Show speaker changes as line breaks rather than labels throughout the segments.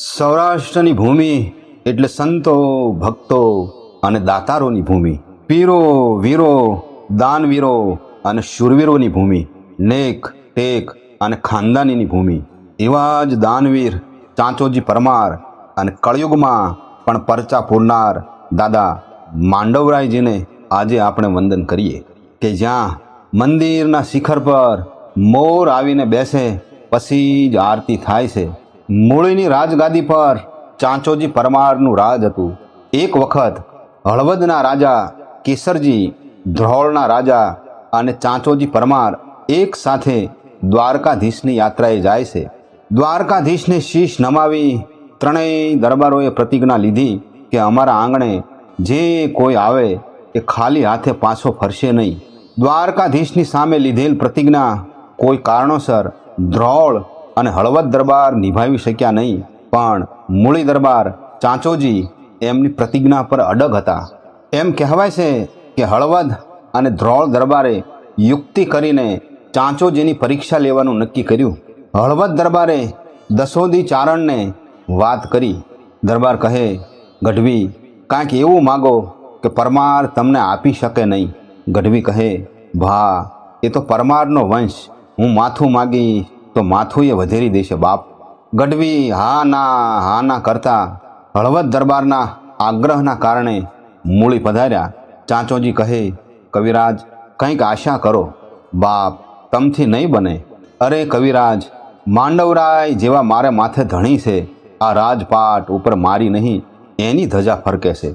સૌરાષ્ટ્રની ભૂમિ એટલે સંતો, ભક્તો અને દાતારોની ભૂમિ. પીરો, વીરો, દાનવીરો અને શૂરવીરોની ભૂમિ, નેક, ટેક અને ખાનદાનીની ભૂમિ. એવા જ દાનવીર, ચાંચોજી પરમાર અને કળયુગમાં પણ પરચા પૂરનાર દાદા માંડવરાયજીને આજે આપણે વંદન કરીએ કે જ્યાં મંદિરના શિખર પર મોર આવીને બેસે, પછી જ આરતી થાય છે. મૂળીની રાજગાદી પર ચાંચોજી પરમારનું રાજ હતું. એક વખત હળવદના રાજા, કેસરજી, ધ્રોળના રાજા અને ચાંચોજી પરમાર એક સાથે દ્વારકાધીશની યાત્રાએ જાય છે. દ્વારકાધીશને શીશ નમાવી ત્રણેય દરબારોએ પ્રતિજ્ઞા લીધી કે અમારા આંગણે જે કોઈ આવે એ ખાલી હાથે પાછો ફરશે નહીં. દ્વારકાધીશની સામે લીધેલ પ્રતિજ્ઞા કોઈ કારણોસર ધ્રોળ અને હળવદ દરબાર નિભાવી શક્યા નહીં, પણ મૂળી દરબાર ચાંચોજી એમની પ્રતિજ્ઞા પર અડગ હતા. એમ કહેવાય છે કે હળવદ અને ધ્રોળ દરબારે યુક્તિ કરીને ચાંચોજીની પરીક્ષા લેવાનું નક્કી કર્યું. હળવદ દરબારે દસોદી ચારણને વાત કરી. દરબાર કહે, ગઢવી, કાંઈક એવું માગો કે પરમાર તમને આપી શકે નહીં. ગઢવી કહે, ભા, એ તો પરમારનો વંશ. હું માથું માગી તો માથું એ વધેરી દેશે બાપ. ગઢવી હા ના હા ના કરતા હળવદ દરબારના આગ્રહના કારણે મૂળી પધાર્યા. ચાંચોજી કહે, કવિરાજ, કંઈક આશા કરો. બાપ, તમથી નહીં બને. અરે કવિરાજ, માંડવરાય જેવા મારે માથે ધણી છે. આ રાજપાટ ઉપર મારી નહીં, એની ધજા ફરકે છે.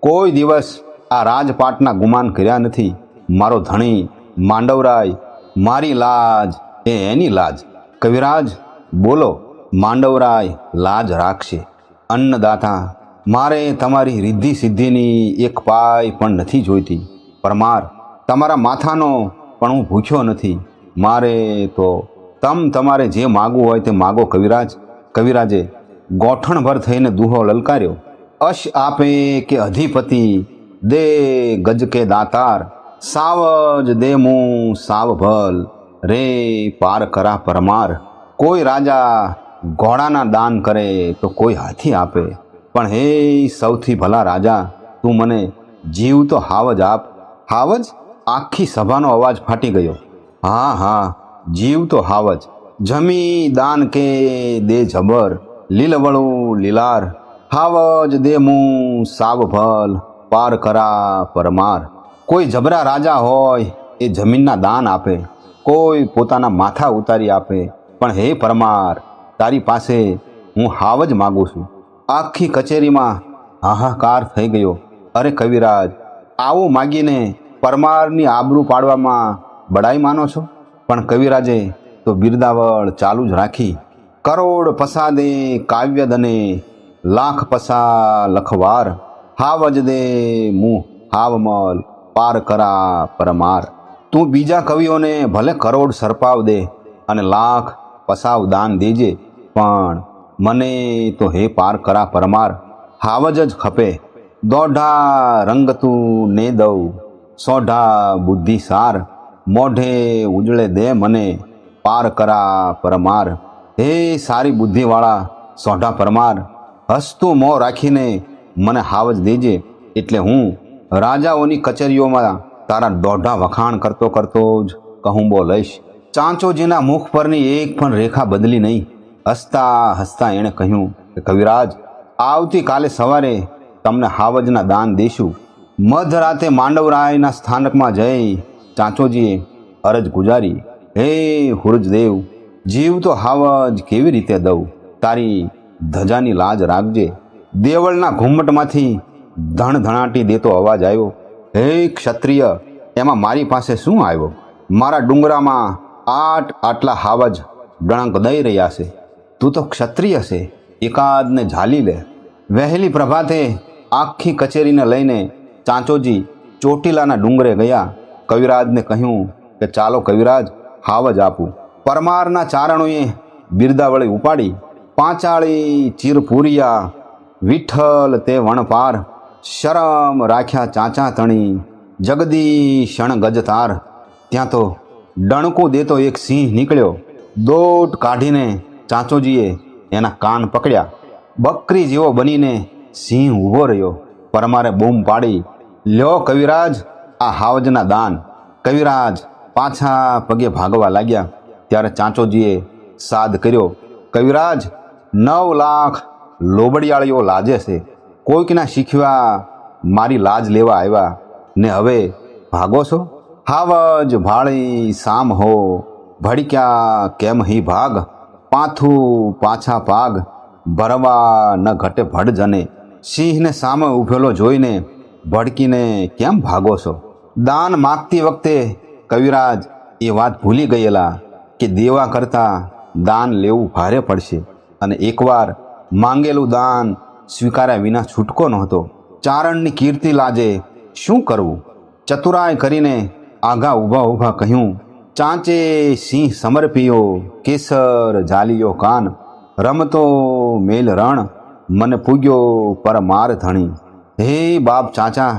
કોઈ દિવસ આ રાજપાટના ગુમાન કર્યા નથી. મારો ધણી, માંડવરાય, મારી લાજ, એ એની લાજ. કવિરાજ, બોલો, માંડવરાય લાજ રાખશે. અન્નદાતા, મારે તમારી રિદ્ધિ સિદ્ધિની એક પાય પણ નથી જોઈતી. પરમાર, તમારા માથાનો પણ હું ભૂખ્યો નથી. મારે તો તમ તમારે જે માગવું હોય તે માગો કવિરાજ. કવિરાજે ગોઠણભર થઈને દુહો લલકાર્યો. અશ આપે કે અધિપતિ, દે ગજ કે દાતાર. સાવજ દે મું સાવ ભલ રે પાર કરા પરમાર. કોઈ રાજા ઘોડાના દાન કરે તો કોઈ હાથી આપે. પણ હે સૌથી ભલા રાજા, તું મને જીવ તો હાવજ આપ. હાવ જ? આખી સભાનો અવાજ ફાટી ગયો. હા હા, જીવ તો હાવજ જમી, દાન કે દે જબર. લીલવળું લીલાર. હાવજ દે મું સાવ ભલ. પાર કરા પરમાર. કોઈ જબરા રાજા હોય એ જમીનના દાન આપે. કોઈ પોતાના માથા ઉતારી આપે. પણ હે પરમાર, તારી પાસે હું હાવ જ માગું છું. આખી કચેરીમાં હાહાકાર થઈ ગયો. અરે કવિરાજ, આવું માગીને પરમારની આબરૂ પાડવામાં બડાઈ માનો છો? પણ કવિરાજે તો બિરદાવળ ચાલુ જ રાખી. કરોડ પસાદે કાવ્ય દને લાખ પસા લખવાર. હાવજ દે મું હાવમલ પાર કરા પરમાર. તું બીજા કવિઓને ભલે કરોડ સરપાવ દે અને લાખ પસાવ દાન દેજે, પણ મને તો હે પાર કરા પરમાર, હાવજ જ ખપે. દોઢા રંગ તું ને દઉં, સોઢા બુદ્ધિ સાર, મોઢે ઉજળે દે મને પાર કરા પરમાર. હે સારી બુદ્ધિવાળા સોઢા પરમાર, હસતું મોં રાખીને મને હાવજ દેજે, એટલે હું રાજાઓની કચેરીઓમાં તારા દોઢા વખાણ કરતો કરતો જ કહુંબો લઈશ. ચાંચોજીના મુખ પરની એક પણ રેખા બદલી નહીં. હસતા હસતા એણે કહ્યું કે, કવિરાજ, આવતીકાલે સવારે તમને હાવજના દાન દેશું. મધરાતે માંડવરાયના સ્થાનકમાં જઈ ચાંચોજીએ અરજ ગુજારી, હે હુરજદેવ, જીવ તો હાવજ કેવી રીતે દઉં? તારી ધજાની લાજ રાખજે. દેવળના ઘુમ્મટમાંથી ધણધણાટી દેતો અવાજ આવ્યો. હે ક્ષત્રિય, એમાં મારી પાસે શું આવ્યો? મારા ડુંગરામાં આટ આટલા હાવજ ડણક દઈ રહ્યા છે. તું તો ક્ષત્રિય છે, એકાદને ઝાલી લે. વહેલી પ્રભાતે આખી કચેરીને લઈને ચાંચોજી ચોટીલાના ડુંગરે ગયા. કવિરાજને કહ્યું કે ચાલો કવિરાજ, હાવજ આપું. પરમારના ચારણોએ બિરદાવળી ઉપાડી. પાંચાળી ચીરપુરિયા, વિઠ્ઠલ તે વણપાર શરમ રાખ્યા ચાચા તણી. જગદી ક્ષણ ગજતાર. ત્યાં તો ડણકો દેતો એક સિંહ નીકળ્યો. દોટ કાઢીને ચાંચોજીએ એના કાન પકડ્યા. બકરી જેવો બનીને સિંહ ઊભો રહ્યો. પરમારે બૂમ પાડી, લ્યો કવિરાજ, આ હાવજના દાન. કવિરાજ પાછા પગે ભાગવા લાગ્યા. ત્યારે ચાંચોજીએ સાદ કર્યો, કવિરાજ, નવ લાખ લોબડિયાળીઓ લાજે છે. કોઈકના શીખવા મારી લાજ લેવા આવ્યા. ને હવે ભાગો છો? હાવજ ભાળી સામ હો. ભડક્યા કેમ હી ભાગ? પાથું પાછા પાગ. ભરવા ન ઘટે ભડ જને સિંહને સામે ઊભેલો જોઈને ભડકીને કેમ ભાગો છો? દાન માગતી વખતે કવિરાજ એ વાત ભૂલી ગયેલા કે દેવા કરતાં દાન લેવું ભારે પડશે. અને એકવાર માંગેલું દાન સ્વીકાર્યા વિના છૂટકો નહોતો. ચારણની કીર્તિ લાજે શું કરવું? ચતુરાય કરીને આઘા ઊભા ઊભા કહ્યું, ચાંચે સિંહ સમર્પિયો, કેસર જાલિયો કાન, રમતો મેલ રણ, મને પૂગ્યો પર માર ધણી. હે બાપ ચાચા,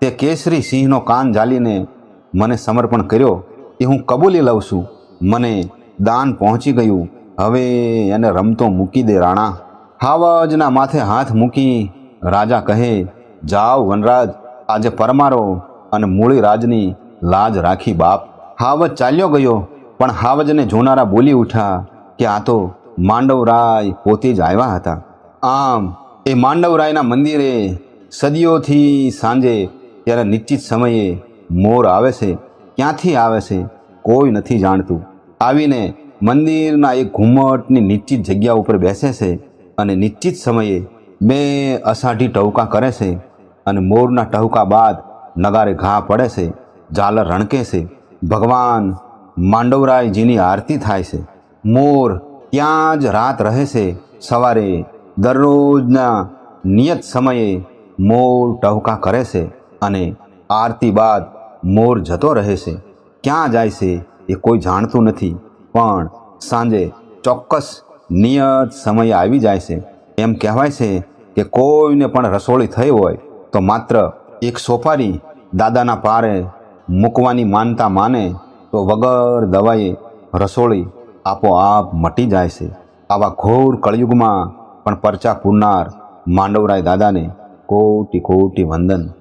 તે કેસરી સિંહનો કાન જાલીને મને સમર્પણ કર્યો. એ હું કબૂલી લઉં છું. મને દાન પહોંચી ગયું. હવે એને રમતો મૂકી દે રાણા. હાવજના માથે હાથ મૂકી રાજા કહે, જાઓ વનરાજ, આજે પરમારો અને મૂળી રાજની લાજ રાખી બાપ. હાવજ ચાલ્યો ગયો, પણ હાવજને જોનારા બોલી ઉઠ્યા કે આ તો માંડવરાય પોતે જ આવ્યા હતા. આમ, એ માંડવરાયના મંદિરે સદીઓથી સાંજે, ત્યારે નિશ્ચિત સમયે મોર આવે છે, ક્યાંથી આવે છે કોઈ નથી જાણતું. આવીને મંદિરના એક ઘુમ્મટની નિશ્ચિત જગ્યા ઉપર બેસે છે અને નિશ્ચિત સમયે બે અષાઢી ટહુકા કરે છે અને મોરના ટહુકા બાદ નગારે ઘા પડે છે, ઝાલર રણકે છે. ભગવાન માંડવરાયજીની આરતી થાય છે. મોર ત્યાં જ રાત રહે છે. સવારે દરરોજના નિયત સમયે મોર ટહુકા કરે છે અને આરતી બાદ મોર જતો રહે છે. ક્યાં જાય છે એ કોઈ જાણતું નથી. પણ સાંજે ચોક્કસ નિયત સમયે આવી જાય છે. એમ કહેવાય છે કે કોઈને પણ રસોળી થઈ હોય તો માત્ર એક સોપારી દાદાના પારે મૂકવાની માનતા માને તો વગર દવાએ રસોળી આપોઆપ મટી જાય છે. આવા ઘોર કળયુગમાં પણ પરચા પૂરનાર માંડવરાય દાદાને કોટી કોટી વંદન.